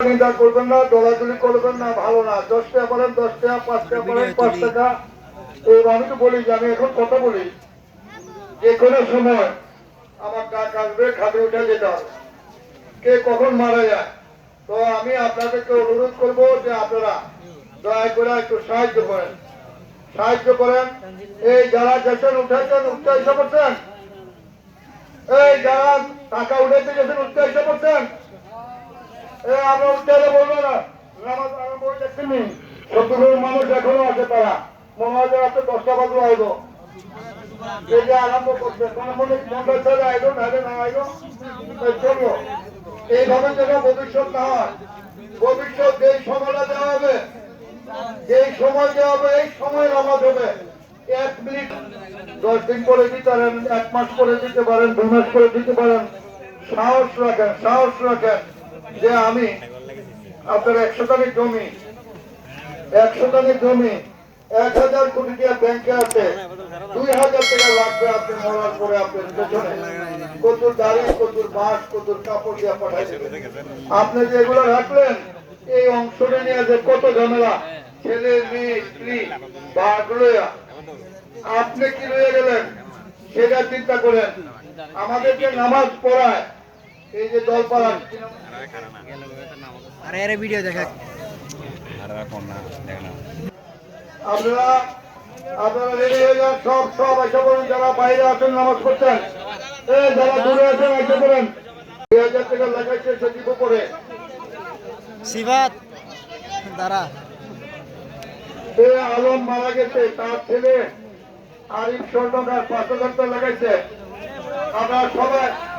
নিন্দা করবেন না দলাদলি করবেন না ভালো না। দশ টাকা বলেন দশ টাকা পাঁচ টাকা বলেন পাঁচ টাকা এই আমি তো বলি যে আমি এখন কথা বলি। যে কোনো সময় আমার ডাক আসবে খাটে উঠে যেতে হবে। কে কখন মারা যায়? তো আমি আপনাদেরকে অনুরোধ করব যে আপনারা দয়া করে একটু সাহায্য করেন। সাহায্য করেন। এই যারা গেছেন উঠেছেন উঠতে এসে পড়ছেন? এই যারা টাকা উঠাইতে গেছেন উঠতে এসে এ আমরা মানুষ এখনও আছে তারা। মনে হয় দশটা বাজে আইব। যে আরম্ভ করছে মনে মনে মনটা নাহলে না আইলো এইভাবে যেন ভবিষ্যৎ না ভবিষ্যৎ যেই সময়টা দেওয়া হবে সময় দেওয়া হবে, এই সময় নামাজ হবে। এক দশ দিন করে দিতে পারেন, এক মাস করে দিতে পারেন, দু মাস করে দিতে পারেন। সাহস রাখেন সাহস রাখেন। যে আমি আপনার একশো টাকা জমি, একশো টাকা জমি, এক হাজার কোটি টাকা ব্যাংকে আছে, দুই হাজার টাকা লাগবে আপনি মরার পরে আপনার পেছনে। কতুর দাড়ি কতুর বাঁশ কতুর কাপড় দিয়ে পাঠাই আপনি যে এগুলো রাখলেন, এই অংশটা নিয়ে যে কত ঝামেলা। ছেলে, মেয়ে, স্ত্রী, বাঘ লইয়া আপনি কি রয়ে গেলেন? সেটা চিন্তা করেন। আমাদেরকে নামাজ পড়ায়। এই যে দল পালান আরে আরে ভিডিও দেখা আপনারা আপনারা রেডি হয়ে যান সব সব এসে যারা বাইরে আছেন নামাজ পড়ছেন এই যারা দূরে আছেন এসে পড়েন দুই হাজার টাকা লাগাইছে সে দিব করে দাঁড়া। সে আলম মারা গেছে তার ছেলে আরিফ স্বর্ণকার পাঁচ হাজার টাকা লাগাইছে আমরা সবাই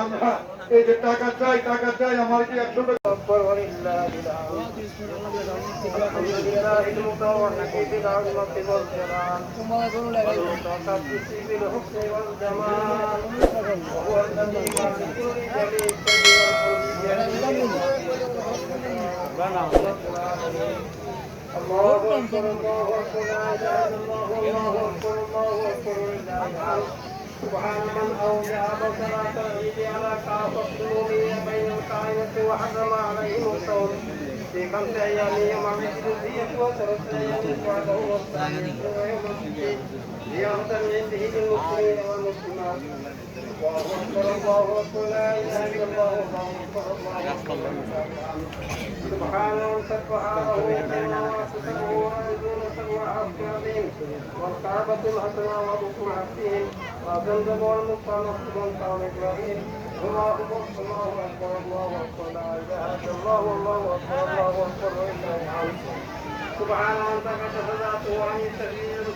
আমরা এই যে টাকা চাই টাকা চাই আমার কি একশো টাকা الله أكبر الله أكبر لا إله إلا الله الله أكبر الله أكبر لله الحمد سبحان من أودع بصلاة العيد على كافة الأمية بين القائمة وحرم عليهم الصوم. في خمس أيام يوم الذية وثلاث أيام بعده والثانية ويوم الدين زيارة من عنده للمسلمين والمسلمات الله أكبر الله أكبر لا إله إلا الله الله أكبر الله أكبر سبحان من سبحانه وكما وصفه وعزون سوى عرش عظيم والكعبة الحسنى وبكم عبدهم وزمزم والمصطلح من قوم إبراهيم الله أكبر الله أكبر الله أكبر لا إله إلا الله والله أكبر الله أكبر ولله الحمد سبحان من سكت فذاته عن التسبيح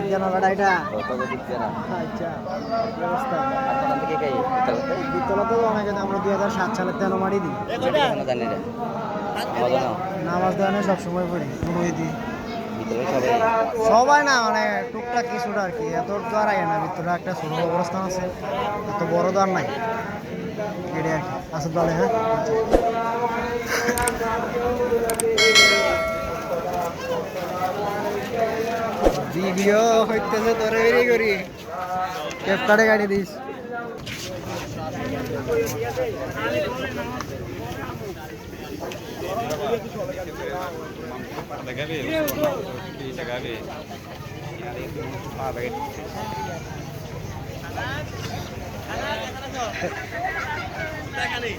এটা আচ্ছা। তো অনেক আমরা দুই হাজার সাত সালের তেল মারি দিই। নামাজ সবসময় পড়ি পুরোই দিই। সবাই না মানে টুকটাক কিছুটা আর কি এত তো আর আগে না ভিতরে একটা ছোট অবস্থান আছে এত বড় তো আর নাই। এটাই আর কি আসল দলে হ্যাঁ? ভিডিও হইতেছে তোরে বেরি করি। ক্যাপকার্ডে গাড়ি দিস। টাকা নেই